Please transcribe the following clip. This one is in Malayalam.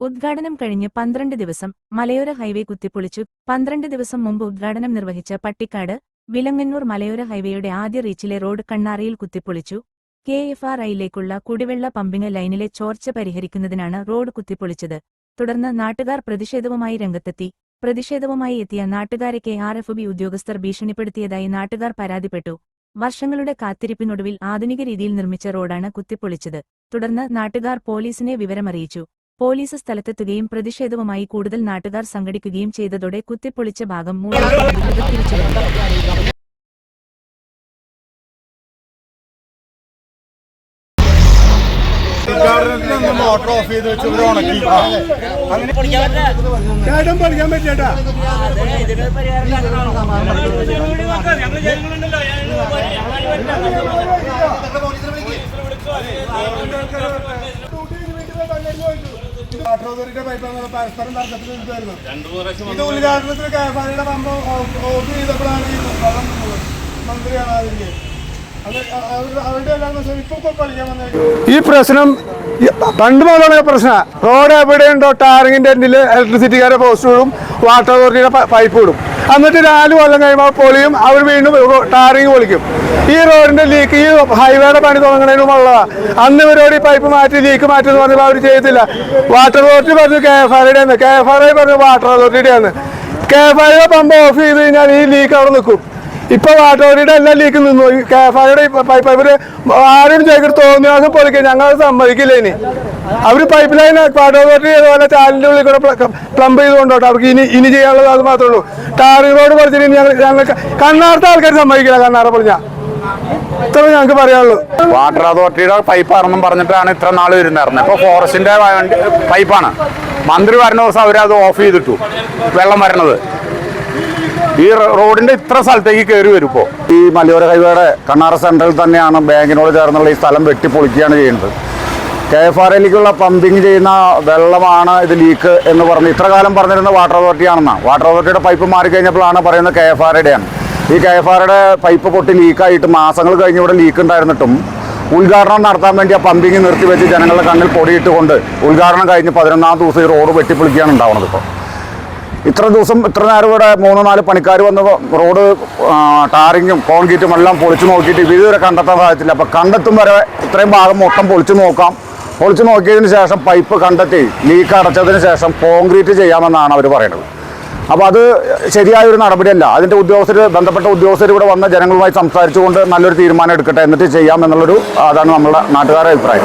ഉദ്ഘാടനം കഴിഞ്ഞ് പന്ത്രണ്ട് ദിവസം മലയോര ഹൈവേ കുത്തിപ്പൊളിച്ചു. പന്ത്രണ്ട് ദിവസം മുമ്പ് ഉദ്ഘാടനം നിർവഹിച്ച പട്ടിക്കാട് വിലങ്ങന്നൂർ മലയോര ഹൈവേയുടെ ആദ്യ റീച്ചിലെ റോഡ് കണ്ണാറിയിൽ കുത്തിപ്പൊളിച്ചു. കെ എഫ് ആർ ഐയിലേക്കുള്ള കുടിവെള്ള പമ്പിംഗ് ലൈനിലെ ചോർച്ച പരിഹരിക്കുന്നതിനാണ് റോഡ് കുത്തിപ്പൊളിച്ചത്. തുടർന്ന് നാട്ടുകാർ പ്രതിഷേധവുമായി രംഗത്തെത്തി. പ്രതിഷേധവുമായി എത്തിയ നാട്ടുകാരെ കെ ആർ എഫ് ബി ഉദ്യോഗസ്ഥർ ഭീഷണിപ്പെടുത്തിയതായി നാട്ടുകാർ പരാതിപ്പെട്ടു. വർഷങ്ങളുടെ കാത്തിരിപ്പിനൊടുവിൽ ആധുനിക രീതിയിൽ നിർമ്മിച്ച റോഡാണ് കുത്തിപ്പൊളിച്ചത്. തുടർന്ന് നാട്ടുകാർ പോലീസിനെ വിവരമറിയിച്ചു. പോലീസ് സ്ഥലത്തെത്തുകയും പ്രതിഷേധവുമായി കൂടുതൽ നാട്ടുകാർ സംഘടിക്കുകയും ചെയ്തതോടെ കുത്തിപ്പൊളിച്ച ഭാഗം മൂന്ന് ഓഫ് വാട്ടർ അതോറിറ്റിയുടെ പൈപ്പാണ് എന്നുള്ള പരസ്പരം തർക്കത്തിൽ നിൽക്കുമായിരുന്നു ഇത് ഉദ്ഘാടനത്തിന് കേഫാരിയുടെ പമ്പ് ഓഫ് ചെയ്തപ്പോഴാണ് ഈ വെള്ളം. മന്ത്രിയാണ് അതിന്റെ അത് അവരുടെ അവരുടെ എല്ലാം ഇപ്പൊ പഠിക്കാൻ വന്നേക്കും ഈ പ്രശ്നം പണ്ട് മുതലുള്ള പ്രശ്നം. റോഡ് എവിടെയുണ്ടോ ടാറിങ്ങിന്റെ എൻഡിൽ ഇലക്ട്രിസിറ്റിക്കാരെ പോസ്റ്റ് വിടും വാട്ടർ അതോറിറ്റിയുടെ പൈപ്പ് ഇടും. എന്നിട്ട് നാല് കൊല്ലം കഴിയുമ്പോൾ പൊളിയും അവർ വീണ്ടും ടാറിങ് പൊളിക്കും. ഈ റോഡിന്റെ ലീക്ക് ഈ ഹൈവേയുടെ പണി തുടങ്ങുന്നതിന് ഉള്ളതാണ് അന്ന് ഇവരോട് ഈ പൈപ്പ് മാറ്റി ലീക്ക് മാറ്റി എന്ന് പറഞ്ഞപ്പോൾ അവർ ചെയ്തില്ല. വാട്ടർ അതോറിറ്റി പറഞ്ഞു കെ എഫ് ആറിയുടെ ആണ് കെ എഫ് ആർ ഐ പറഞ്ഞു വാട്ടർ അതോറിറ്റിയുടെ ആണ് കെ എഫ് ആറുടെ പമ്പ് ഓഫ് ചെയ്ത് കഴിഞ്ഞാൽ ഈ ലീക്ക് അവിടെ നിൽക്കും. ഇപ്പൊ വാട്ടോറിയുടെ എല്ലാ ലീക്ക് നിന്നു. കെ എഫ് ആറിയുടെ പൈപ്പ് ഇവർ ആരും ചെയ്തിട്ട് തോന്നിയാസം പൊളിക്കുക ഞങ്ങൾ സമ്മതിക്കില്ല ഇനി. അവർ പൈപ്പ് ലൈൻ വാട്ടർ അതോറിറ്റി അതുപോലെ ചാലിന്റെ ഉള്ളിൽ കൂടെ പ്ലംബ് ചെയ്തുകൊണ്ടോട്ടെ അവർക്ക് ഇനി ഇനി ചെയ്യാനുള്ളത് അത് മാത്രമേ ഉള്ളൂ. ടാറി റോഡ് പറിച്ചിട്ട് ഞങ്ങൾ ഞങ്ങൾ കണ്ണാർത്ത ആൾക്കാർ സമ്മതിക്കില്ല കണ്ണാറ പറഞ്ഞ ഇത്ര ഞങ്ങൾക്ക് പറയാനുള്ളൂ. വാട്ടർ അതോറിറ്റിയുടെ പൈപ്പാണെന്നും പറഞ്ഞിട്ടാണ് ഇത്ര നാൾ വരുന്നായിരുന്നത് ഇപ്പോൾ ഫോറസ്റ്റിന്റെ പൈപ്പാണ് മന്ത്രി വരുന്ന ദിവസം അവരത് ഓഫ് ചെയ്തിട്ടു. വെള്ളം വരണത്. ഈ റോഡിന്റെ ഇത്ര സ്ഥലത്തേക്ക് കയറി വരും ഇപ്പോൾ ഈ മലയോര ഹൈവേയുടെ കണ്ണാറ സെൻട്രൽ തന്നെയാണ് ബാങ്കിനോട് ചേർന്നുള്ള ഈ സ്ഥലം വെട്ടിപ്പൊളിക്കുകയാണ് ചെയ്യുന്നത്. കെ എഫ് ആർ എല്ലിക്കുള്ള പമ്പിങ് ചെയ്യുന്ന വെള്ളമാണ് ഇത് ലീക്ക് എന്ന് പറഞ്ഞു ഇത്ര കാലം പറഞ്ഞിരുന്ന വാട്ടർ അതോറിറ്റി ആണെന്നാണ് വാട്ടർ അതോറിറ്റിയുടെ പൈപ്പ് മാറിക്കഴിഞ്ഞപ്പോഴാണ് പറയുന്നത് കെ എഫ് ആറുടെയാണ് ഈ കെ എഫ് ആറുടെ പൈപ്പ് പൊട്ടി ലീക്കായിട്ട് മാസങ്ങൾ കഴിഞ്ഞ് ഇവിടെ ലീക്ക് ഉണ്ടായിരുന്നിട്ടും ഉദ്ഘാടനം നടത്താൻ വേണ്ടി ആ പമ്പിങ് നിർത്തിവെച്ച് ജനങ്ങളുടെ കണ്ണിൽ പൊടിയിട്ടുകൊണ്ട് ഉദ്ഘാടനം കഴിഞ്ഞ് പതിനൊന്നാം ദിവസം ഈ റോഡ് വെട്ടിപ്പൊളിക്കുകയാണ് ഉണ്ടാവുന്നത് ഇപ്പോൾ. ഇത്ര ദിവസം ഇത്ര നേരം ഇവിടെ മൂന്ന് നാല് പണിക്കാർ വന്ന് റോഡ് ടാറിങ്ങും കോൺക്രീറ്റും എല്ലാം പൊളിച്ചു നോക്കിയിട്ട് ഇതുവരെ കണ്ടെത്താൻ സാധിച്ചില്ല. അപ്പോൾ കണ്ടെത്തും വരെ ഇത്രയും ഭാഗം മൊത്തം പൊളിച്ചു നോക്കാം. പൊളിച്ചു നോക്കിയതിന് ശേഷം പൈപ്പ് കണ്ടെത്തി ലീക്ക് അടച്ചതിന് ശേഷം കോൺക്രീറ്റ് ചെയ്യാമെന്നാണ് അവർ പറയുന്നത്. അപ്പോൾ അത് ശരിയായ ഒരു നടപടിയല്ല. അതിന്റെ ഉദ്യോഗസ്ഥർ ബന്ധപ്പെട്ട ഉദ്യോഗസ്ഥർ ഇവിടെ വന്ന ജനങ്ങളുമായി സംസാരിച്ചുകൊണ്ട് നല്ലൊരു തീരുമാനം എടുക്കട്ടെ എന്നിട്ട് ചെയ്യാം എന്നുള്ളൊരു അതാണ് നമ്മുടെ നാട്ടുകാരുടെ അഭിപ്രായം.